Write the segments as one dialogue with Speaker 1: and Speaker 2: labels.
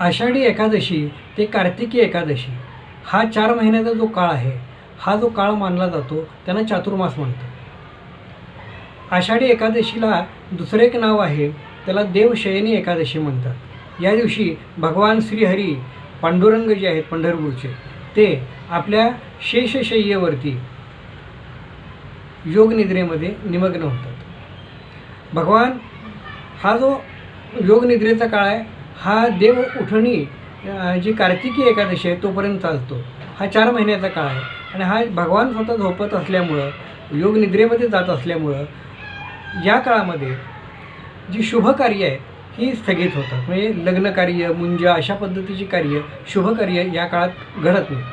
Speaker 1: आषाढी एकादशी ते कार्तिकी एकादशी हा चार महिन्याचा जो काळ आहे हा जो काळ मानला जातो त्यांना चातुर्मास म्हणतात. आषाढी एकादशीला दुसरं एक नाव आहे त्याला देवशयनी एकादशी म्हणतात. या दिवशी भगवान श्रीहरी पांडुरंग जे आहेत पंढरपूरचे ते आपल्या शेषशय्येवरती योगनिद्रेमध्ये निमग्न होतात. भगवान हा जो योगनिद्रेचा काळ आहे हा देव उठणी जी कार्तिकी एकादशी आहे तोपर्यंत चालतो. हा चार महिन्याचा काळ आहे. आणि हा भगवान स्वतः झोपत असल्यामुळं योगनिद्रेमध्ये जात असल्यामुळं या काळामध्ये जी शुभ कार्य आहे ही स्थगित होतात म्हणजे लग्न कार्य मुंज अशा पद्धतीची कार्य शुभ कार्य या काळात घडत नाहीत.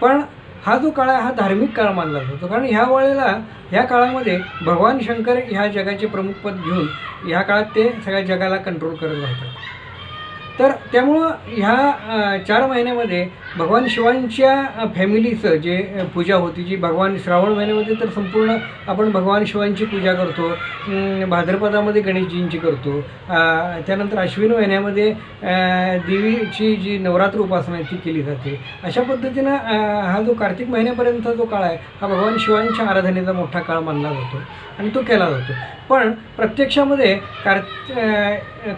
Speaker 1: पण हा जो काळ आहे हा धार्मिक काळ मानला जातो. कारण ह्या वेळेला ह्या काळामध्ये भगवान शंकर ह्या जगाचे प्रमुख पद घेऊन ह्या काळात ते सगळ्या जगाला कंट्रोल करत राहतात तर त्यामुळं ह्या चार महिन्यामध्ये भगवान शिवांच्या फॅमिलीचं जे पूजा होती जी भगवान श्रावण महिन्यामध्ये तर संपूर्ण आपण भगवान शिवांची पूजा करतो भाद्रपदामध्ये गणेशजींची करतो त्यानंतर अश्विन महिन्यामध्ये देवीची जी नवरात्र उपासना आहे ती केली जाते. अशा पद्धतीनं हा जो कार्तिक महिन्यापर्यंतचा जो काळ आहे हा भगवान शिवांच्या आराधनेचा मोठा काळ मानला जातो आणि तो केला जातो. पण प्रत्यक्षामध्ये कार्त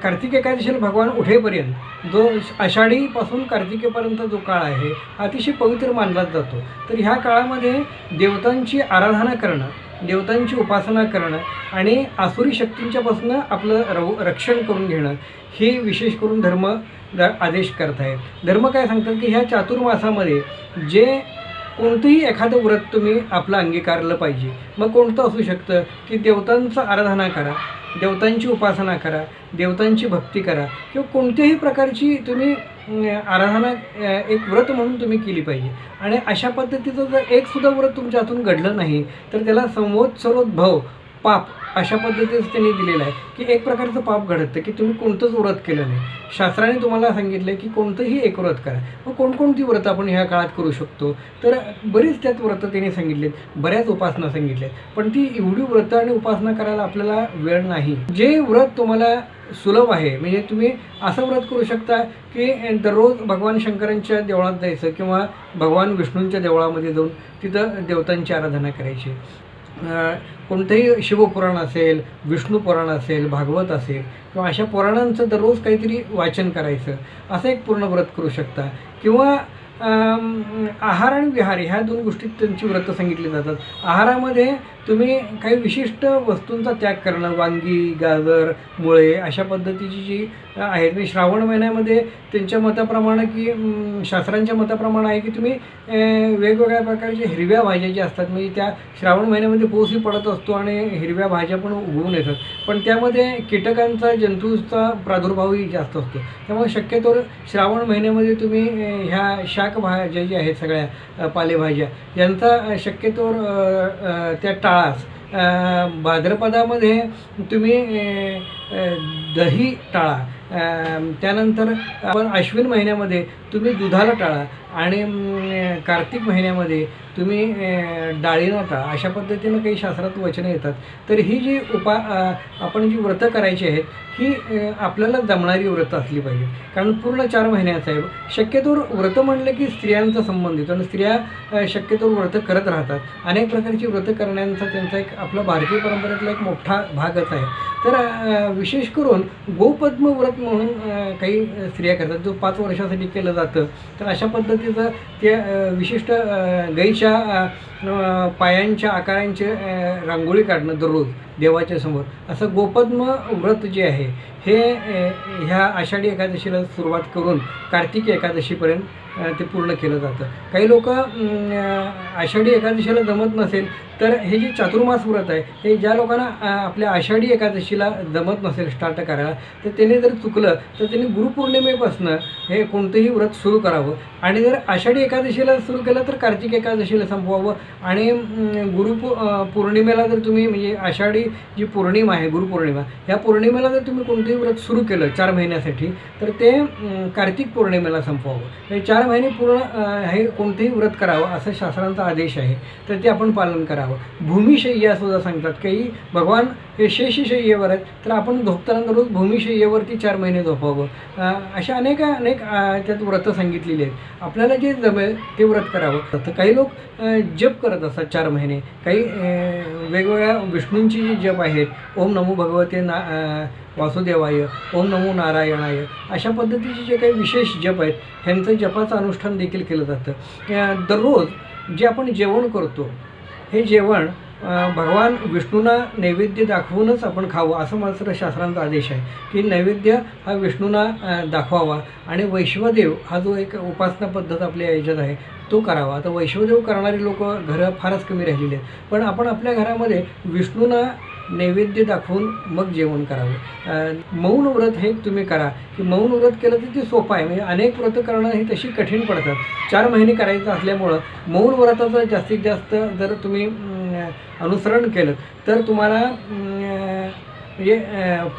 Speaker 1: कार्तिक एकादशीला भगवान उठेपर्यंत जो आषाढीपासून कार्तिकेपर्यंत जो काळ आहे अतिशय पवित्र मानला जातो. तर ह्या काळामध्ये देवतांची आराधना करणं देवतांची उपासना करणं आणि आसुरी शक्तींच्यापासून आपलं रव रक्षण करून घेणं हे विशेष करून धर्म द आदेश करत आहेत धर्म काय सांगतात की ह्या चातुर्मासामध्ये जे कोणतंही एखादं व्रत तुम्ही आपलं अंगीकारलं पाहिजे. मग कोणतं असू शकतं? की देवतांचं आराधना करा देवतांची उपासना करा देवतांची भक्ती करा किंवा कोणत्याही प्रकारची तुम्ही आराधना एक व्रत म्हणून तुम्ही केली पाहिजे. आणि अशा पद्धतीचं जर एकसुद्धा व्रत तुमच्या हातून घडलं नाही तर त्याला संवत्सरोद्भव पाप अशा पद्धतीचं त्यांनी दिलेलं आहे की एक प्रकारचं पाप घडतं की तुम्ही कोणतंच व्रत केलं नाही. शास्त्राने तुम्हाला सांगितलं आहे की कोणतंही एक व्रत करा. मग कोणकोणती व्रत आपण ह्या काळात करू शकतो? तर बरीच त्यात व्रतं त्यांनी सांगितलेत बऱ्याच उपासना सांगितल्यात. पण ती एवढी व्रतं आणि उपासना करायला आपल्याला वेळ नाही. जे व्रत तुम्हाला सुलभ आहे म्हणजे तुम्ही असं व्रत करू शकता की दररोज भगवान शंकरांच्या देवळात जायचं किंवा भगवान विष्णूंच्या देवळामध्ये जाऊन तिथं देवतांची आराधना करायची. कोणतंही शिवपुराण असेल विष्णुपुराण असेल भागवत असेल किंवा अशा पुराणांचं दररोज काहीतरी वाचन करायचं असं एक पूर्ण व्रत करू शकता. किंवा आहार आणि विहार ह्या दोन गोष्टीत त्यांची व्रतं सांगितली जातात. आहारामध्ये तुम्ही काही विशिष्ट वस्तूंचा त्याग करणं वांगी गाजर मुळे अशा पद्धतीची जी आहेत म्हणजे श्रावण महिन्यामध्ये त्यांच्या मताप्रमाणे की शास्त्रांच्या मताप्रमाणे आहे की तुम्ही वेगवेगळ्या प्रकारच्या हिरव्या भाज्या ज्या असतात म्हणजे त्या श्रावण महिन्यामध्ये पाऊसही पडत असतो आणि हिरव्या भाज्या पण उगवून येतात. पण त्यामध्ये कीटकांचा जंतूचा प्रादुर्भावही जास्त असतो. त्यामुळे शक्यतोवर श्रावण महिन्यामध्ये तुम्ही ह्या शाकभाज्या ज्या आहेत सगळ्या पालेभाज्या यांचा शक्यतोवर त्या टाळ अं, भाद्रपदामध्ये तुम्ही दही टाळा. त्यानंतर आपण अश्विन महिन्यामध्ये तुम्ही दुधाला टाळा आणि कार्तिक महिन्यामध्ये तुम्ही डाळी नका अशा पद्धतीनं काही शास्त्रात वचनं येतात. तर ही जी उपा आपण जी व्रतं करायची आहेत ही आपल्याला जमणारी व्रतं असली पाहिजे कारण पूर्ण चार महिन्याचं आहे. शक्यतोवर व्रतं म्हणलं की स्त्रियांचा संबंध येतो. आणि स्त्रिया शक्यतोवर व्रतं करत राहतात. अनेक प्रकारची व्रतं करण्याचा त्यांचा एक आपला भारतीय परंपरेतला एक मोठा भागच आहे. तर विशेष करून गोपद्म व्रत म्हणून काही स्त्रिया करतात. जो पाच वर्षासाठी केलं जातं. तर अशा पद्धतीचं ते विशिष्ट अं, 啊 पायांच्या आकारांचे रांगोळी काढणं दररोज देवाच्या समोर. असं गोपद्म व्रत जे आहे हे ह्या आषाढी एकादशीला सुरुवात करून कार्तिकी एकादशीपर्यंत ते पूर्ण केलं जातं. काही लोक आषाढी एकादशीला जमत नसेल तर हे जे चातुर्मास व्रत आहे हे ज्या लोकांना आपल्या आषाढी एकादशीला जमत नसेल स्टार्ट करायला तर त्याने जर चुकलं तर त्यांनी गुरुपौर्णिमेपासनं हे कोणतंही व्रत सुरू करावं. आणि जर आषाढी एकादशीला सुरू केलं तर कार्तिक एकादशीला संपवावं. आणि अं, पौर्णिमेला जर तुम्ही म्हणजे आषाढी जी पौर्णिमा आहे गुरुपौर्णिमा या पौर्णिमेला जर तुम्ही कोणतंही व्रत सुरू केलं चार महिन्यासाठी तर ते कार्तिक पौर्णिमेला संपवावं. हे चार महिने पूर्ण हे कोणतेही व्रत करावं असं शास्त्रांचा आदेश आहे तर ते आपण पालन करावं. भूमिशय्या सुद्धा सांगतात काही भगवान हे शेषशय्येवर आहेत तर आपण झोपताना दररोज भूमिशय्येवरती चार महिने झोपावं. अशा अनेक अनेक त्यात व्रतं सांगितलेली आहेत. आपल्याला जे जमेल ते व्रत करावं. तर काही लोक जप जप करत असतात चार महिने. काही वेगवेगळ्या विष्णूंची जी जप आहेत. ओम नमो भगवते ना वासुदेवाय ओम नमो नारायणाय अशा पद्धतीचे जे काही विशेष जप आहेत ह्यांचं जपाचं अनुष्ठान देखील केलं जातं. दररोज जे आपण जेवण करतो हे जेवण भगवान विष्णूंना नैवेद्य दाखवूनच आपण खावं असं मात्र शास्त्रांचा आदेश आहे की नैवेद्य हा विष्णूंना दाखवावा. आणि वैश्वदेव हा जो एक उपासना पद्धत आपल्या याच्यात आहे तो करावा. आता वैश्वदेव करणारी लोक घरं फारच कमी राहिलेली आहेत. पण आपण आपल्या घरामध्ये विष्णूंना नैवेद्य दाखवून मग जेवण करावं. मौन व्रत हे तुम्ही करा. की मौन व्रत केलं तर ते सोपं आहे. म्हणजे अनेक व्रत करणं हे तशी कठीण पडतात. चार महिने करायचं असल्यामुळं मौन व्रताचा जास्तीत जास्त जर तुम्ही अनुसरण केलं. तर तुम्हाला म्हणजे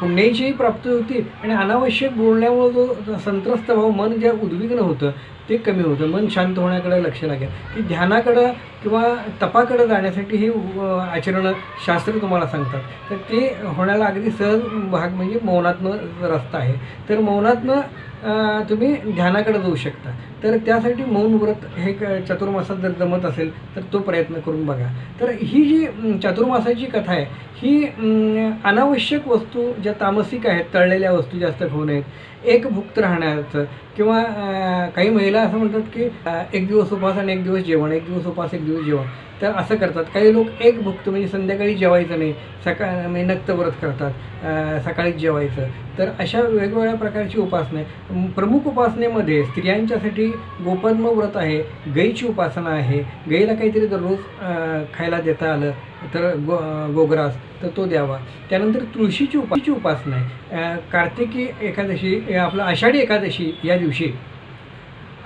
Speaker 1: पुण्याचीही प्राप्ती होती आणि अनावश्यक बोलण्यामुळं जो संत्रस्त भाव मन जे उद्विग्न होतं ते कमी होतं. मन शांत होण्याकडे लक्ष लागेल की ध्यानाकडं किंवा तपाकडं जाण्यासाठी ही आचरणं शास्त्र तुम्हाला सांगतात. तर ते होण्याला अगदी सहज भाग म्हणजे मौनातनं रस्ता आहे. तर मौनातनं तुम्ही ध्यानाकडे जाऊ शकता. तर त्यासाठी मौन व्रत हे क चतुर्मासात जर जमत असेल तर तो प्रयत्न करून बघा. तर ही जी चतुर्मासाची कथा आहे ही अनावश्यक वस्तू ज्या तामसिक आहेत तळलेल्या वस्तू जास्त खाऊ नयेत एक भुक्त राहण्याचं. किंवा काही महिला असं म्हणतात की एक दिवस उपास आणि एक दिवस जेवण एक दिवस उपास एक दिवस जेवण. तर असं करतात. काही लोक एक भुक्त म्हणजे संध्याकाळी जेवायचं नाही. सकाळ म्हणजे नक्त व्रत करतात. सकाळीच जेवायचं. तर अशा वेगवेगळ्या प्रकारची उपासना आहे. प्रमुख उपासनेमध्ये स्त्रियांच्यासाठी गोपद्म व्रत आहे. गाईची उपासना आहे. गाईला काहीतरी दररोज खायला देता आलं. तर गो गोग्रास तर तो द्यावा. त्यानंतर तुळशीची उपाशीची उपासना आहे. कार्तिकी एकादशी आपलं आषाढी एकादशी या दिवशी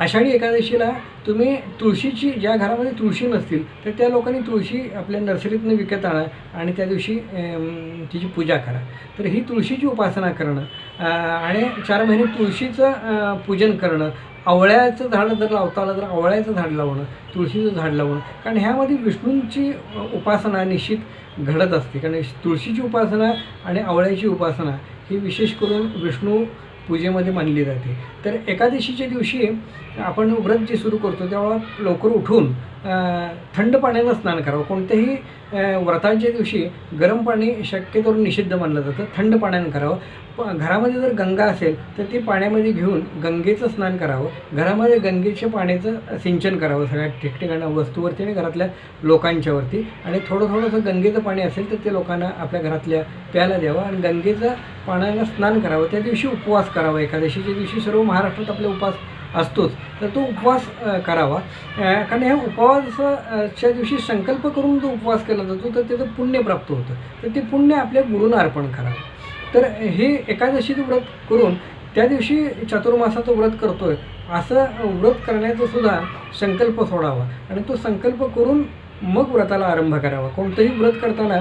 Speaker 1: आषाढी एकादशीला तुम्ही तुळशीची ज्या घरामध्ये तुळशी नसतील तर त्या लोकांनी तुळशी आपल्या नर्सरीतनं विकत आणा आणि त्या दिवशी तिची पूजा करा. तर ही तुळशीची उपासना करणं आणि चार महिने तुळशीचं पूजन करणं आवळ्याचं झाड जर लावता आलं तर आवळ्याचं झाड लावणं तुळशीचं झाड लावणं. कारण ह्यामध्ये विष्णूंची उपासना निश्चित घडत असते. कारण तुळशीची उपासना आणि आवळ्याची उपासना ही विशेष करून विष्णू पूजेमध्ये मानली जाते. तर एकादशीच्या दिवशी आपण व्रत जे सुरू करतो तेव्हा लवकर उठून थंड पाण्यानं स्नान करावं. कोणत्याही व्रतांच्या व्रताच्या दिवशी गरम पाणी शक्यतो निषिद्ध मानलं जातं. थंड पाण्यानं करावं. प घरामध्ये जर गंगा असेल तर ती पाण्यामध्ये घेऊन गंगेचं स्नान करावं. घरामध्ये गंगेच्या पाण्याचं सिंचन करावं. सगळ्या ठिकठिकाणा वस्तूवरती आणि घरातल्या लोकांच्यावरती आणि थोडं थोडंसं गंगेचं पाणी असेल तर ते लोकांना आपल्या घरातल्या प्यायला द्यावं. आणि गंगेचं पाण्यानं स्नान करावं. त्या दिवशी उपवास करावा. एकादशीच्या दिवशी सर्व महाराष्ट्रात आपले उपवास असतोच. तर तो उपवास करावा. कारण ह्या उपवासाच्या दिवशी संकल्प करून जो उपवास केला जातो तर त्याचं पुण्य प्राप्त होतं. तर ते पुण्य आपल्या गुरूंना अर्पण करावं. तर हे एकादशीचं व्रत करून त्या दिवशी चातुर्मासाचं व्रत करतोय असं व्रत करण्याचा सुद्धा संकल्प सोडावा. आणि तो संकल्प करून मग व्रताला आरंभ करावा. कोणतंही व्रत करताना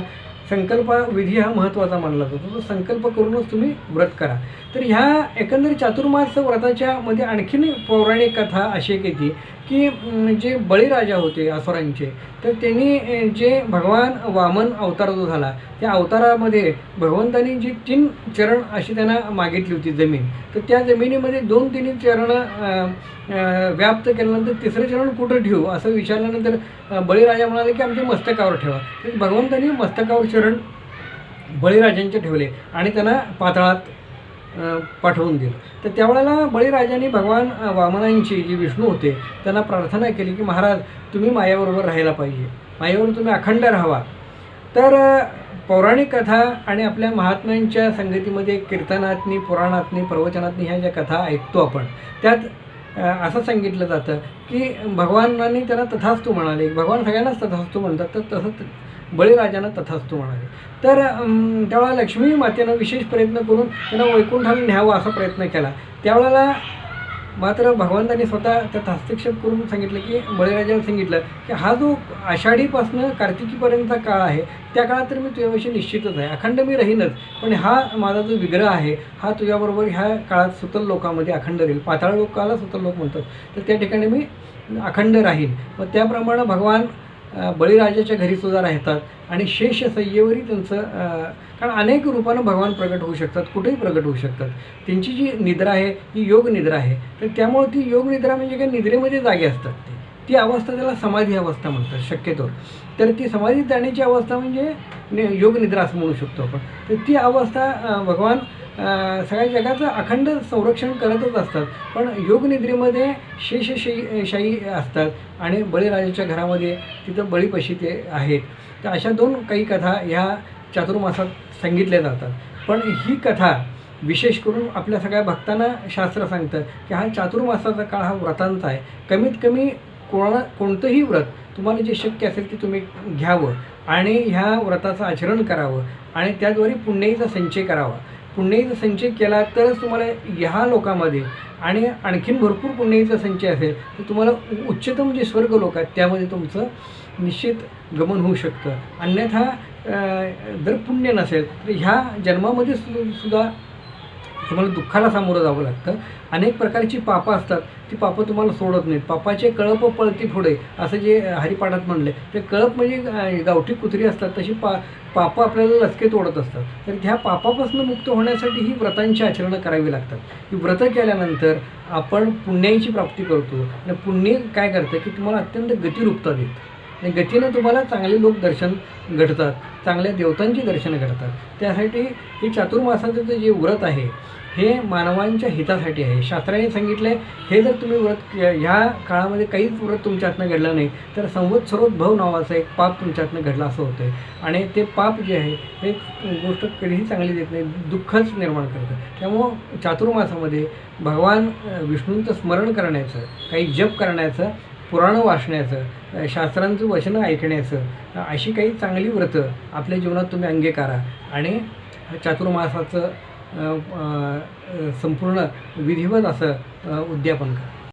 Speaker 1: संकल्प विधी हा महत्त्वाचा मानला जातो. तो संकल्प करूनच तुम्ही व्रत करा. तर ह्या एकंदर चातुर्मास व्रताच्या मध्ये आणखीन पौराणिक कथा अशी एक येते. की जे बळीराजा होते असुरांचे तर त्यांनी जे भगवान वामन अवतार जो झाला त्या अवतारामध्ये भगवंतांनी जी तीन चरण अशी त्यांना मागितली होती जमीन तर त्या जमिनीमध्ये दोन तीन चरण व्याप्त केल्यानंतर तिसरं चरण कुठं ठेवू? असं विचारल्यानंतर बळीराजा म्हणाले की आमच्या मस्तकावर ठेवा. तर भगवंतांनी मस्तकावर चरण बळीराजांचे ठेवले आणि त्यांना पातळात पाठवून दिलं. तर त्यावेळेला बळीराजांनी भगवान वामनांची जी विष्णू होते त्यांना प्रार्थना केली की महाराज तुम्ही मायाबरोबर राहायला पाहिजे. मायावर तुम्ही अखंड राहावा. तर पौराणिक कथा आणि आपल्या महात्म्यांच्या संगतीमध्ये कीर्तनातनी पुराणातनी प्रवचनातनी ह्या ज्या कथा ऐकतो आपण त्यात असं सांगितलं जातं की भगवानांनी त्यांना तथास्तू म्हणाले. भगवान सगळ्यांनाच तथास्तू म्हणतात तर तसंच बळीराजांना तथास्तू म्हणाले. तर त्यावेळेला लक्ष्मी मातेनं विशेष प्रयत्न करून त्यांना वैकुंठाला न्यावं असा प्रयत्न केला. त्यावेळेला मात्र भगवंतांनी स्वतः त्यात हस्तक्षेप करून सांगितलं की बळीराजाला सांगितलं की हा जो आषाढीपासनं कार्तिकीपर्यंतचा काळ आहे त्या काळात तर मी तुझ्याविषयी निश्चितच आहे. अखंड मी राहीनच पण हा माझा जो विग्रह आहे हा तुझ्याबरोबर ह्या काळात सुतल लोकामध्ये अखंड राहील. पाताळ लोकाला सुतल लोक म्हणतात. तर त्या ठिकाणी मी अखंड राहील मग त्याप्रमाणे भगवान बळीराजाच्या घरी सुद्धा राहतात. आणि शेष सय्येवरही त्यांचं कारण अनेक रूपानं भगवान प्रगट होऊ शकतात कुठेही प्रगट होऊ शकतात. त्यांची जी निद्रा आहे ही योग निद्रा आहे. तर त्यामुळे ती योग निद्रा म्हणजे काय? निद्रेमध्ये जागे असतात ते. ती अवस्था त्याला समाधी अवस्था म्हणतात शक्यतो. तर ती समाधीत जाण्याची अवस्था म्हणजे नि- योग निद्रा असं म्हणू शकतो आपण. तर ती अवस्था भगवान सगळ्या जगाचं अखंड संरक्षण करतच असतात. पण योगनिद्रेमध्ये शेषशाही शाही असतात आणि बळीराजाच्या घरामध्ये तिथं बळीपशी ते आहेत. तर अशा दोन काही कथा ह्या चातुर्मासात सांगितल्या जातात. पण ही कथा विशेष करून आपल्या सगळ्या भक्तांना शास्त्र सांगतं की हा चातुर्मासाचा काळ हा व्रतांचा आहे. कमीत कमी कोणा कोणतंही व्रत तुम्हाला जे शक्य असेल ते तुम्ही घ्यावं आणि ह्या व्रताचं आचरण करावं आणि त्याद्वारे पुण्याईचा संचय करावा. पुण्याईचा संचय केला तरच तुम्हाला ह्या लोकामध्ये आणि आणखीन भरपूर पुण्याईचा संचय असेल तर तुम्हाला उच्चतम जे स्वर्ग लोक आहेत त्यामध्ये तुमचं निश्चित गमन होऊ शकतं. अन्यथा जर पुण्य नसेल तर ह्या जन्मामध्ये सु सुद्धा तुम्हाला दुःखाला सामोरं जावं लागतं. अनेक प्रकारची पापं असतात ती पापं तुम्हाला सोडत नाहीत. पापाचे कळप पळती पुढे असं जे हरिपाठात म्हणले. ते कळप म्हणजे गावठी कुत्री असतात तशी पा पापं आपल्याला लचके तोडत असतात. तर ह्या पापापासून मुक्त होण्यासाठी ही व्रतांची आचरणं करावी लागतात. ही व्रतं केल्यानंतर आपण पुण्याची प्राप्ती करतो. आणि पुण्य काय करतं की तुम्हाला अत्यंत गतिरूपता देतं. आणि गतीनं तुम्हाला चांगले लोक दर्शन घडतात चांगल्या देवतांची दर्शनं घडतात. त्यासाठी हे चातुर्मासाचं जे जे व्रत आहे हे मानवांच्या हितासाठी आहे. शास्त्राने सांगितलं हे जर तुम्ही व्रत ह्या काळामध्ये काहीच व्रत तुमच्यातनं घडलं नाही तर संवत्सरोद्भव नावाचं एक पाप तुमच्यातनं घडलं असं होतं आहे आणि ते पाप जे आहे हे गोष्ट कधीही चांगली देत नाही दुःखच निर्माण करतं. त्यामुळं चातुर्मासामध्ये भगवान विष्णूंचं स्मरण करण्याचं काही जप करण्याचं पुराणं वाचण्याचं शास्त्रांचं वचनं ऐकण्याचं अशी काही चांगली व्रतं आपल्या जीवनात तुम्ही अंगीकारा. आणि चातुर्मासाचं संपूर्ण विधिवत असं उद्यापन करा.